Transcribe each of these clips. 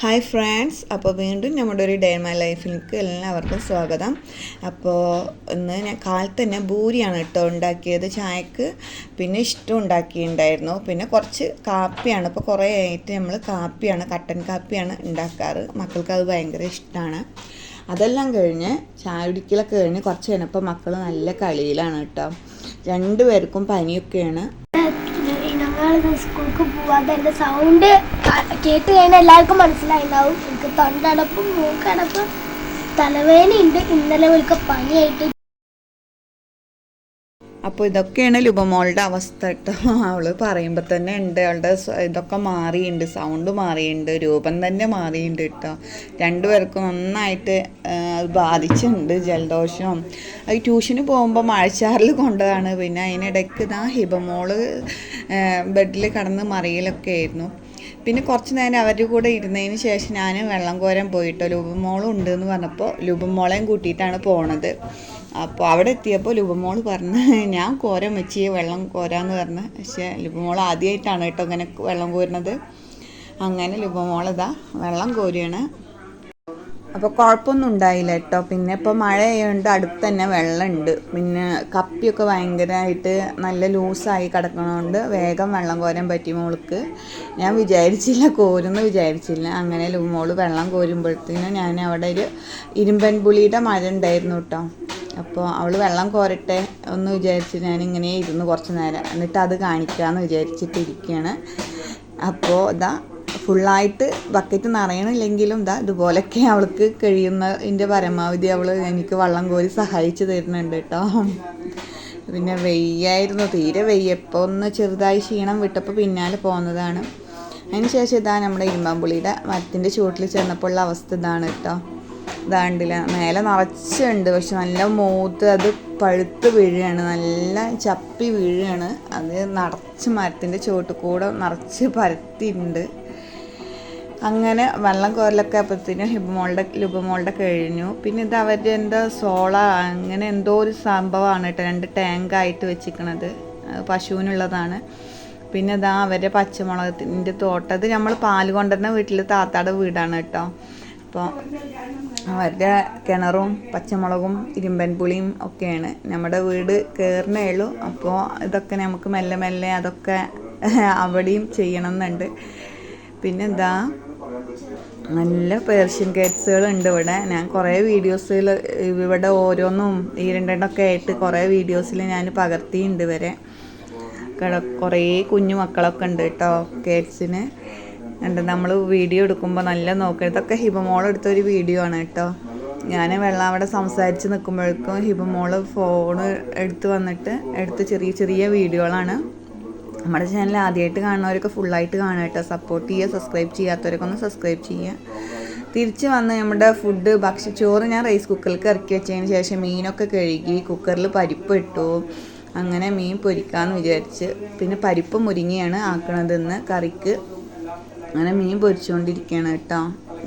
Hi friends അപ്പോൾ വീണ്ടും നമ്മുടെ ഒരു ഡേ മൈ ലൈഫിലേക്ക് എല്ലാവർക്കും സ്വാഗതം. അപ്പോൾ ഇന്ന് ഞാൻ കാലത്ത് തന്നെ ഭൂരിയാണ് കേട്ടോ ഉണ്ടാക്കിയത് ചായക്ക് പിന്നെ ഇഷ്ടം ഉണ്ടാക്കിയിട്ടുണ്ടായിരുന്നു. പിന്നെ കുറച്ച് കാപ്പിയാണ് ഇപ്പോൾ കുറേ ആയിട്ട് നമ്മൾ കാപ്പിയാണ് കട്ടൻ കാപ്പിയാണ് ഉണ്ടാക്കാറ്. മക്കൾക്ക് അത് ഭയങ്കര ഇഷ്ടമാണ്. അതെല്ലാം കഴിഞ്ഞ് ചായ കുടിക്കലൊക്കെ കഴിഞ്ഞ് കുറച്ച് കഴിഞ്ഞപ്പോൾ മക്കൾ നല്ല കളിയിലാണ് കേട്ടോ. രണ്ടുപേർക്കും പനിയൊക്കെയാണ്. സ്കൂൾക്ക് പോവാതെ സൗണ്ട് കേട്ട് കഴിഞ്ഞാൽ എല്ലാവർക്കും മനസ്സിലായിണ്ടാവും. എനിക്ക് തൊണ്ടടപ്പും മൂക്കടപ്പും തലവേദനയുണ്ട് ഇന്നലെ ഒരു പനിയായിട്ട്. അപ്പോൾ ഇതൊക്കെയാണ് ലുബമോളുടെ അവസ്ഥ കേട്ടോ. അവൾ പറയുമ്പോൾ തന്നെ ഉണ്ട്. അവളുടെ ഇതൊക്കെ മാറിയുണ്ട്. സൗണ്ട് മാറിയുണ്ട്. രൂപം തന്നെ മാറിയുണ്ട് കേട്ടോ. രണ്ടുപേർക്കും നന്നായിട്ട് അത് ബാധിച്ചിട്ടുണ്ട് ജലദോഷം. അത് ട്യൂഷന് പോകുമ്പോൾ മഴച്ചാറിൽ കൊണ്ടതാണ്. പിന്നെ അതിനിടയ്ക്ക് ഇതാ ഹിബമോൾ ബെഡിൽ കടന്ന് മറിയലൊക്കെ ആയിരുന്നു. പിന്നെ കുറച്ച് നേരം അവരുടെ കൂടെ ഇരുന്നതിന് ശേഷം ഞാൻ വെള്ളം കോരാൻ പോയിട്ടോ ലുബമോളും ഉണ്ട് എന്ന് പറഞ്ഞപ്പോൾ ലുബമോളെയും കൂട്ടിയിട്ടാണ് പോണത്. അപ്പോൾ അവിടെ എത്തിയപ്പോൾ ലുബമോൾ പറഞ്ഞ് ഞാൻ കോരം വെച്ച് വെള്ളം കോരാന്ന് പറഞ്ഞ്. പക്ഷേ ലുബമോൾ ആദ്യമായിട്ടാണ് കേട്ടോ ഇങ്ങനെ വെള്ളം കോരുന്നത്. അങ്ങനെ ലുബമോൾ ഇതാ വെള്ളം കോരിയാണ് അപ്പോൾ കുഴപ്പമൊന്നും ഉണ്ടായില്ല കേട്ടോ പിന്നെ ഇപ്പോൾ മഴ ആയതുകൊണ്ട് അടുത്ത് തന്നെ വെള്ളമുണ്ട് പിന്നെ കപ്പിയൊക്കെ ഭയങ്കരമായിട്ട് നല്ല ലൂസായി കിടക്കണതുകൊണ്ട് വേഗം വെള്ളം കോരാൻ പറ്റി മോൾക്ക്. ഞാൻ വിചാരിച്ചില്ല കോരുമെന്ന് വിചാരിച്ചില്ല. അങ്ങനെ മോൾ വെള്ളം കോരുമ്പോഴത്തേനും ഞാൻ അവിടെ ഒരു ഇരുമ്പൻ പുളിയുടെ മഴ ഉണ്ടായിരുന്നു കേട്ടോ അപ്പോൾ അവൾ വെള്ളം കോരട്ടെ എന്ന് വിചാരിച്ച് ഞാനിങ്ങനെ ഇരുന്ന് കുറച്ച് നേരം. എന്നിട്ട് അത് കാണിക്കാമെന്ന് വിചാരിച്ചിട്ട് ഇരിക്കുകയാണ് അപ്പോൾ ഇതാ ഫുള്ളായിട്ട് ബക്കറ്റ് നിറയണില്ലെങ്കിലും ഇതാ ഇതുപോലൊക്കെ അവൾക്ക് കഴിയുന്നതിന്റെ പരമാവധി അവൾ എനിക്ക് വള്ളം കോരി സഹായിച്ചു തരുന്നുണ്ട് കേട്ടോ. പിന്നെ വെയ്യായിരുന്നു തീരെ വെയ്യപ്പോൾ ഒന്ന് ചെറുതായി ക്ഷീണം വിട്ടപ്പോൾ പിന്നാലെ പോകുന്നതാണ് അതിന് ശേഷം ഇതാ നമ്മുടെ ഇരുമ്പാമ്പുളിയുടെ മരത്തിന്റെ ചുവട്ടിൽ ചെന്നപ്പോൾ ഉള്ള അവസ്ഥ ഇതാണ് കേട്ടോ. ഇതാണ്ടില്ല മേലെ നിറച്ചുണ്ട് പക്ഷെ നല്ല മൂത്ത് അത് പഴുത്ത് വീഴുകയാണ് നല്ല ചപ്പി വീഴുകയാണ്. അത് നിറച്ച് മരത്തിന്റെ ചുവട്ടിൽ കൂടെ നിറച്ച് പരത്തിയിട്ടുണ്ട്. അങ്ങനെ വെള്ളം കോരലൊക്കെ അപ്പോഴത്തേനും ഹിബമോളുടെ ലുബമോളുടെ കഴിഞ്ഞു പിന്നെ ഇത് അവരുടെ എന്താ സോള അങ്ങനെ എന്തോ ഒരു സംഭവമാണ് കേട്ടോ. രണ്ട് ടാങ്കായിട്ട് വെച്ചിരിക്കണത് പശുവിനുള്ളതാണ്. പിന്നെ ഇതാ അവരുടെ പച്ചമുളകത്തിന്റെ തോട്ടത് നമ്മൾ പാൽ കൊണ്ടുവരുന്ന വീട്ടിൽ താത്താടെ വീടാണ് കേട്ടോ. അപ്പോൾ അവരുടെ കിണറും പച്ചമുളകും ഇരുമ്പൻ പുളിയും ഒക്കെയാണ്. നമ്മുടെ വീട് കയറുന്നേ ഉള്ളൂ. അപ്പോൾ ഇതൊക്കെ നമുക്ക് മെല്ലെ മെല്ലെ അതൊക്കെ അവിടെയും ചെയ്യണം എന്നുണ്ട്. പിന്നെന്താ നല്ല പേർഷ്യൻ കാറ്റ്സുകളുണ്ട് ഇവിടെ. ഞാൻ കുറേ വീഡിയോസിൽ ഇവിടെ ഓരോന്നും ഈ രണ്ടെണ്ണമൊക്കെ ആയിട്ട് കുറേ വീഡിയോസിൽ ഞാൻ പകർത്തിയിട്ടുണ്ട് വരെ കുറേ കുഞ്ഞു മക്കളൊക്കെ ഉണ്ട് കേട്ടോ കേറ്റ്സിന് ഉണ്ട് നമ്മൾ വീഡിയോ എടുക്കുമ്പോൾ നല്ല നോക്കുക ഇതൊക്കെ ഹിബമോൾ എടുത്ത ഒരു വീഡിയോ ആണ് കേട്ടോ ഞാൻ വെള്ളം അവിടെ സംസാരിച്ച് നിൽക്കുമ്പോഴേക്കും ഹിബമോൾ ഫോൺ എടുത്ത് വന്നിട്ട് എടുത്ത് ചെറിയ ചെറിയ വീഡിയോകളാണ് നമ്മുടെ ചാനൽ ആദ്യമായിട്ട് കാണുന്നവരൊക്കെ ഫുള്ളായിട്ട് കാണുക കേട്ടോ. സപ്പോർട്ട് ചെയ്യുക സബ്സ്ക്രൈബ് ചെയ്യാത്തവരൊക്കെ ഒന്ന് സബ്സ്ക്രൈബ് ചെയ്യുക. തിരിച്ച് വന്ന് നമ്മുടെ ഫുഡ് ഭക്ഷ്യ ചോറ് ഞാൻ റൈസ് കുക്കറിലേക്ക് ഇറക്കി വെച്ചതിന് ശേഷം മീനൊക്കെ കഴുകി കുക്കറിൽ പരിപ്പ് ഇട്ടു. അങ്ങനെ മീൻ പൊരിക്കാമെന്ന് വിചാരിച്ച്. പിന്നെ പരിപ്പ് മുരിങ്ങിയാണ് ആക്കണതെന്ന് കറിക്ക് അങ്ങനെ മീൻ പൊരിച്ചുകൊണ്ടിരിക്കുകയാണ് കേട്ടോ.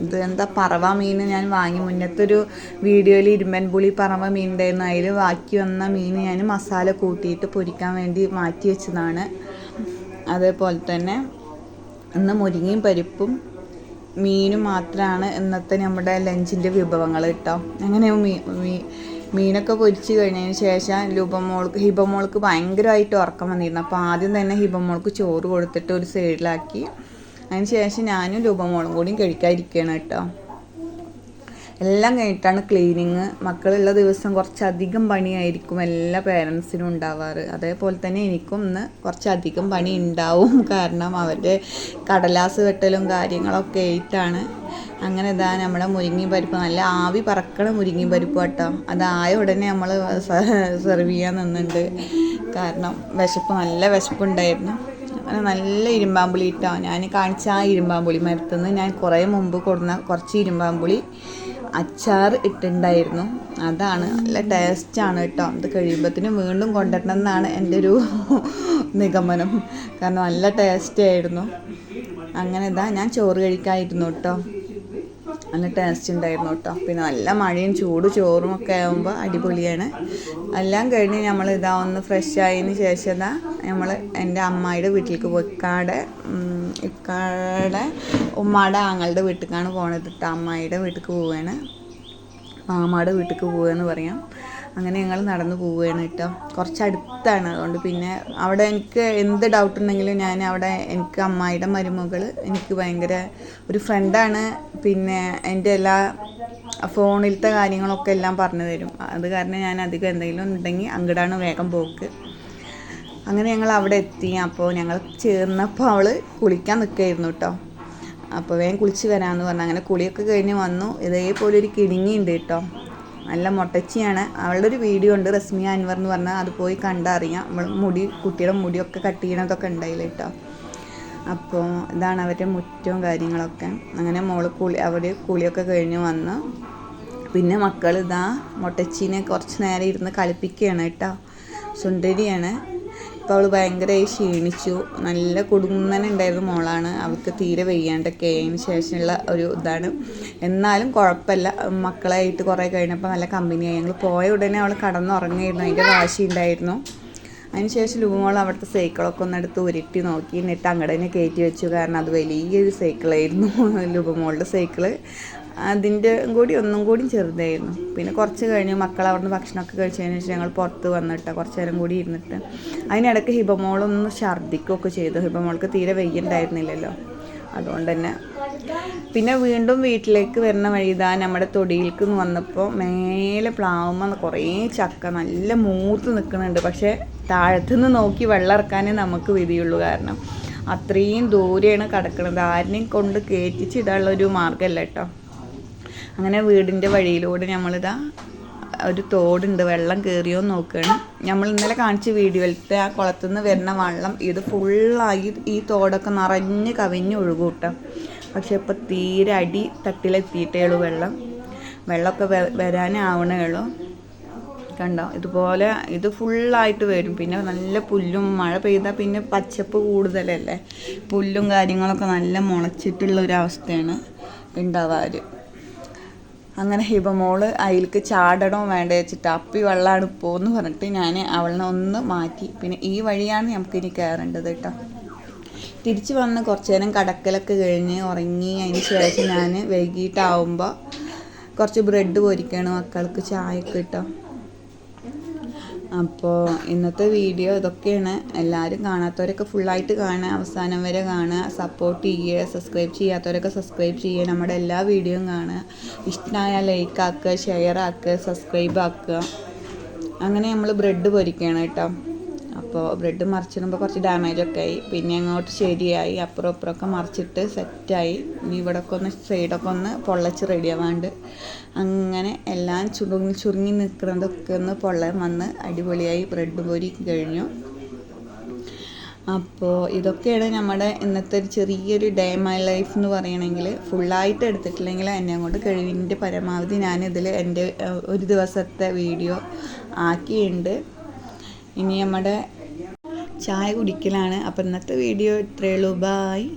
ഇത് എന്താ പറവ മീൻ ഞാൻ വാങ്ങി. മുന്നത്തെ ഒരു വീഡിയോയിൽ ഇരുമ്പൻ പുളി പറവ മീൻ ഉണ്ടായിരുന്നു. അതിൽ ബാക്കി വന്ന മീൻ ഞാൻ മസാല കൂട്ടിയിട്ട് പൊരിക്കാൻ വേണ്ടി മാറ്റി വെച്ചതാണ്. അതേപോലെ തന്നെ ഇന്ന് മുരിങ്ങയും പരിപ്പും മീനും മാത്രമാണ് ഇന്നത്തെ നമ്മുടെ ലഞ്ചിന്റെ വിഭവങ്ങൾ കേട്ടോ. അങ്ങനെ മീ മീനൊക്കെ പൊരിച്ച് കഴിഞ്ഞതിന് ശേഷം ലുബമോൾക്ക് ഹിബമോൾക്ക് ഭയങ്കരമായിട്ട് ഉറക്കം വന്നിരുന്നു. അപ്പോൾ ആദ്യം തന്നെ ഹിബമോൾക്ക് ചോറ് കൊടുത്തിട്ട് ഒരു സൈഡിലാക്കി. അതിന് ശേഷം ഞാനും ലുബമോളും കൂടിയും കഴിക്കാതിരിക്കുകയാണ് കേട്ടോ. എല്ലാം കഴിഞ്ഞിട്ടാണ് ക്ലീനിങ് മക്കളുള്ള ദിവസം കുറച്ചധികം പണിയായിരിക്കും എല്ലാ പേരൻസിനും ഉണ്ടാവാറ്. അതേപോലെ തന്നെ എനിക്കും ഇന്ന് കുറച്ചധികം പണി ഉണ്ടാവും. കാരണം അവരുടെ കടലാസ് വെട്ടലും കാര്യങ്ങളൊക്കെ ആയിട്ടാണ്. അങ്ങനെ ഇതാ നമ്മളെ മുരിങ്ങി പരിപ്പ് നല്ല ആവി പറക്കണ മുരിങ്ങി പരിപ്പ് കേട്ടോ അതായ ഉടനെ നമ്മൾ സെർവ് ചെയ്യാൻ നിന്നുണ്ട്. കാരണം വിശപ്പ് നല്ല വിശപ്പുണ്ടായിരുന്നു. അങ്ങനെ നല്ല ഇരുമ്പാമ്പുളി ഇട്ടോ. ഞാൻ കാണിച്ച ആ ഇരുമ്പാമ്പുളി മരത്തുനിന്ന് ഞാൻ കുറേ മുമ്പ് കൊടുന്ന കുറച്ച് ഇരുമ്പാമ്പുളി അച്ചാർ ഇട്ടിട്ടുണ്ടായിരുന്നു അതാണ് നല്ല ടേസ്റ്റാണ് കേട്ടോ അത് കഴിയുമ്പോഴത്തേനും വീണ്ടും കൊണ്ടുവരണം എന്നാണ് എന്റെ ഒരു നിഗമനം. കാരണം നല്ല ടേസ്റ്റ് ആയിരുന്നു. അങ്ങനെ ഇതാ ഞാൻ ചോറ് കഴിക്കായിരുന്നു കേട്ടോ നല്ല ടേസ്റ്റ് ഉണ്ടായിരുന്നു കേട്ടോ പിന്നെ നല്ല മഴയും ചൂട് ചോറും ഒക്കെ ആകുമ്പോൾ അടിപൊളിയാണ്. എല്ലാം കഴിഞ്ഞ് നമ്മൾ ഇതാ ഒന്ന് ഫ്രഷ് ആയതിന് ശേഷം ഇതാ നമ്മൾ എന്റെ അമ്മായിയുടെ വീട്ടിലേക്ക് പോയി. ഇക്കാടെ ഇക്കാടെ ഉമ്മാടെ ആങ്ങളുടെ വീട്ടിലേക്കാണ് പോണത് കേട്ടോ അമ്മായിയുടെ വീട്ടിലേക്ക് പോവുകയാണ് മാമാടെ വീട്ടിലേക്ക് പോവുകയെന്ന് പറയാം. അങ്ങനെ ഞങ്ങൾ നടന്നു പോവുകയാണ് കേട്ടോ. കുറച്ച് അടുത്താണ്. അതുകൊണ്ട് പിന്നെ അവിടെ എനിക്ക് എന്ത് ഡൗട്ട് ഉണ്ടെങ്കിലും ഞാൻ അവിടെ എനിക്ക് അമ്മായിയുടെ മരുമകൾ എനിക്ക് ഭയങ്കര ഒരു ഫ്രണ്ടാണ് പിന്നെ എന്റെ എല്ലാ ഫോണിലത്തെ കാര്യങ്ങളൊക്കെ എല്ലാം പറഞ്ഞു തരും. അത് കാരണം ഞാൻ അധികം എന്തെങ്കിലും ഉണ്ടെങ്കിൽ അങ്ങടാണ് വേഗം പോക്ക്. അങ്ങനെ ഞങ്ങൾ അവിടെ എത്തി. അപ്പോൾ ഞങ്ങൾ ചേർന്നപ്പോൾ അവൾ കുളിക്കാൻ നിൽക്കുകയായിരുന്നു കേട്ടോ. അപ്പോൾ വേഗം കുളിച്ച് വരാമെന്ന് പറഞ്ഞു. അങ്ങനെ കുളിയൊക്കെ കഴിഞ്ഞ് വന്നു. ഇതേപോലെ ഒരു കിടുങ്ങിയുണ്ട് കേട്ടോ. നല്ല മുട്ടച്ചിയാണ്. അവളുടെ ഒരു വീഡിയോ ഉണ്ട് റസ്മിയ അൻവർ എന്ന് പറഞ്ഞാൽ അത് പോയി കണ്ടറിയാം. അവൾ മുടി കുട്ടിയുടെ മുടിയൊക്കെ കട്ട് ചെയ്യണതൊക്കെ ഉണ്ടായില്ല കേട്ടോ അപ്പോൾ ഇതാണ് അവരുടെ മുറ്റവും കാര്യങ്ങളൊക്കെ. അങ്ങനെ മോൾ കുളി അവർ കുളിയൊക്കെ കഴിഞ്ഞ് വന്ന്. പിന്നെ മക്കൾ ഇതാ മുട്ടച്ചീനെ കുറച്ച് നേരം ഇരുന്ന് കളിപ്പിക്കുകയാണ് കേട്ടോ സുന്ദരിയാണ്. ഇപ്പോൾ അവൾ ഭയങ്കരമായി ക്ഷീണിച്ചു. നല്ല കുടുങ്ങന ഉണ്ടായിരുന്ന മോളാണ്. അവൾക്ക് തീരെ വയ്യാണ്ടൊക്കെ അതിന് ശേഷമുള്ള ഒരു ഇതാണ്. എന്നാലും കുഴപ്പമില്ല. മക്കളായിട്ട് കുറേ കഴിഞ്ഞപ്പോൾ നല്ല കമ്പനിയായി ഞങ്ങൾ പോയ ഉടനെ അവൾ കടന്നുറങ്ങിയിരുന്നു. അതിന്റെ വാശി ഉണ്ടായിരുന്നു. അതിനുശേഷം ലുമോൾ അവിടുത്തെ സൈക്കിളൊക്കെ ഒന്ന് എടുത്ത് ഉരുട്ടി നോക്കി. എന്നിട്ട് അങ്ങോട്ട് തന്നെ കയറ്റി വെച്ചു. കാരണം അത് വലിയൊരു സൈക്കിളായിരുന്നു ലുബമോളുടെ സൈക്കിൾ. അതിന്റെ കൂടി ഒന്നും കൂടി ചെറുതായിരുന്നു. പിന്നെ കുറച്ച് കഴിഞ്ഞ് മക്കൾ അവിടുന്ന് ഭക്ഷണമൊക്കെ കഴിച്ചതിന് ശേഷം ഞങ്ങൾ പുറത്ത് വന്നിട്ട് കുറച്ച് നേരം കൂടി ഇരുന്നിട്ട് അതിനിടയ്ക്ക് ഹിബമോളൊന്ന് ഛർദ്ദിക്കുകയൊക്കെ ചെയ്തു. ഹിബമോൾക്ക് തീരെ വെയ്യുണ്ടായിരുന്നില്ലല്ലോ. അതുകൊണ്ട് തന്നെ പിന്നെ വീണ്ടും വീട്ടിലേക്ക് വരുന്ന വഴി ഇതാ നമ്മുടെ തൊടിയിലേക്ക് വന്നപ്പോൾ മേലെ പ്ലാവുമ്പോൾ കുറേ ചക്ക നല്ല മൂത്ത് നിൽക്കുന്നുണ്ട്. പക്ഷേ താഴത്തുനിന്ന് നോക്കി വെള്ളം ഇറക്കാനേ നമുക്ക് വിധിയുള്ളൂ കാരണം അത്രയും ദൂരെയാണ് കിടക്കുന്നത്. ആരിനെയും കൊണ്ട് കയറ്റിച്ചിടാനുള്ള ഒരു മാർഗമല്ല കേട്ടോ. അങ്ങനെ വീടിന്റെ വഴിയിലൂടെ നമ്മളിതാ ഒരു തോടുണ്ട് വെള്ളം കയറിയോ നോക്കുകയാണ് നമ്മൾ ഇന്നലെ കാണിച്ച വീഡിയോയിലത്തെ ആ കുളത്തുനിന്ന് വരുന്ന വെള്ളം ഇത് ഫുള്ളായി ഈ തോടൊക്കെ നിറഞ്ഞ് കവിഞ്ഞ് ഒഴുകും പക്ഷെ ഇപ്പോൾ തീരെ അടി തട്ടിലെത്തിയിട്ടേ ഉള്ളൂ വെള്ളം. വെള്ളമൊക്കെ വ- വരാനേ ആവണേ ഉള്ളൂ കണ്ടോ? ഇതുപോലെ ഇത് ഫുള്ളായിട്ട് വരും. പിന്നെ നല്ല പുല്ലും മഴ പെയ്താൽ പിന്നെ പച്ചപ്പ് കൂടുതലല്ലേ? പുല്ലും കാര്യങ്ങളൊക്കെ നല്ല മുളച്ചിട്ടുള്ള ഒരു അവസ്ഥയാണ് ഉണ്ടാവാറ് അങ്ങനെ ഹിബമോൾ അതിലേക്ക് ചാടണോ വേണ്ട വെച്ചിട്ട് അപ്പി വെള്ളമാണ് എന്ന് പറഞ്ഞിട്ട് ഞാൻ അവളിനെ ഒന്ന് മാറ്റി. പിന്നെ ഈ വഴിയാണ് നമുക്കിനി കയറേണ്ടത് കേട്ടോ തിരിച്ചു വന്ന് കുറച്ച് നേരം കടക്കലൊക്കെ കഴിഞ്ഞ് ഉറങ്ങി അതിന് ശേഷം ഞാൻ വൈകിട്ടാവുമ്പോൾ കുറച്ച് ബ്രെഡ് പൊരിക്കണം മക്കൾക്ക് ചായക്ക് കിട്ടോ അപ്പോൾ ഇന്നത്തെ വീഡിയോ ഇതൊക്കെയാണ്. എല്ലാവരും കാണാത്തവരൊക്കെ ഫുള്ളായിട്ട് കാണുക. അവസാനം വരെ കാണുക. സപ്പോർട്ട് ചെയ്യുക. സബ്സ്ക്രൈബ് ചെയ്യാത്തവരൊക്കെ സബ്സ്ക്രൈബ് ചെയ്യുക. നമ്മുടെ എല്ലാ വീഡിയോയും കാണുക. ഇഷ്ടമായ ലൈക്ക് ആക്കുക ഷെയർ ആക്കുക സബ്സ്ക്രൈബ് ആക്കുക. അങ്ങനെ നമ്മൾ ബ്രെഡ് പൊരിക്കണം കേട്ടോ. അപ്പോൾ ബ്രെഡ് മറിച്ചിടുമ്പോൾ കുറച്ച് ഡാമേജ് ഒക്കെ ആയി. പിന്നെ അങ്ങോട്ട് ശരിയായി. അപ്പുറം ഇപ്പുറമൊക്കെ മറിച്ചിട്ട് സെറ്റായി ഇനി ഇവിടെയൊക്കെ ഒന്ന് സൈഡൊക്കെ ഒന്ന് പൊള്ളച്ച് റെഡിയാവാണ്ട് അങ്ങനെ എല്ലാം ചുരുങ്ങി ചുരുങ്ങി നിൽക്കുന്നതൊക്കെ ഒന്ന് പൊള്ളൻ വന്ന് അടിപൊളിയായി. ബ്രെഡ് പൊരി കഴിഞ്ഞു. അപ്പോൾ ഇതൊക്കെയാണ് നമ്മുടെ ഇന്നത്തെ ഒരു ചെറിയൊരു ഡേ മൈ ലൈഫ് എന്ന് പറയണമെങ്കിൽ ഫുള്ളായിട്ട് എടുത്തിട്ടില്ലെങ്കിൽ എന്നെ അങ്ങോട്ട് കഴിവിന്റെ പരമാവധി ഞാനിതിൽ എന്റെ ഒരു ദിവസത്തെ വീഡിയോ ആക്കിയിട്ടുണ്ട്. ഇനി നമ്മുടെ ചായ കുടിക്കലാണ്. അപ്പോൾ ഇന്നത്തെ വീഡിയോ ഇത്രയേ ഉള്ളൂ. ബായ്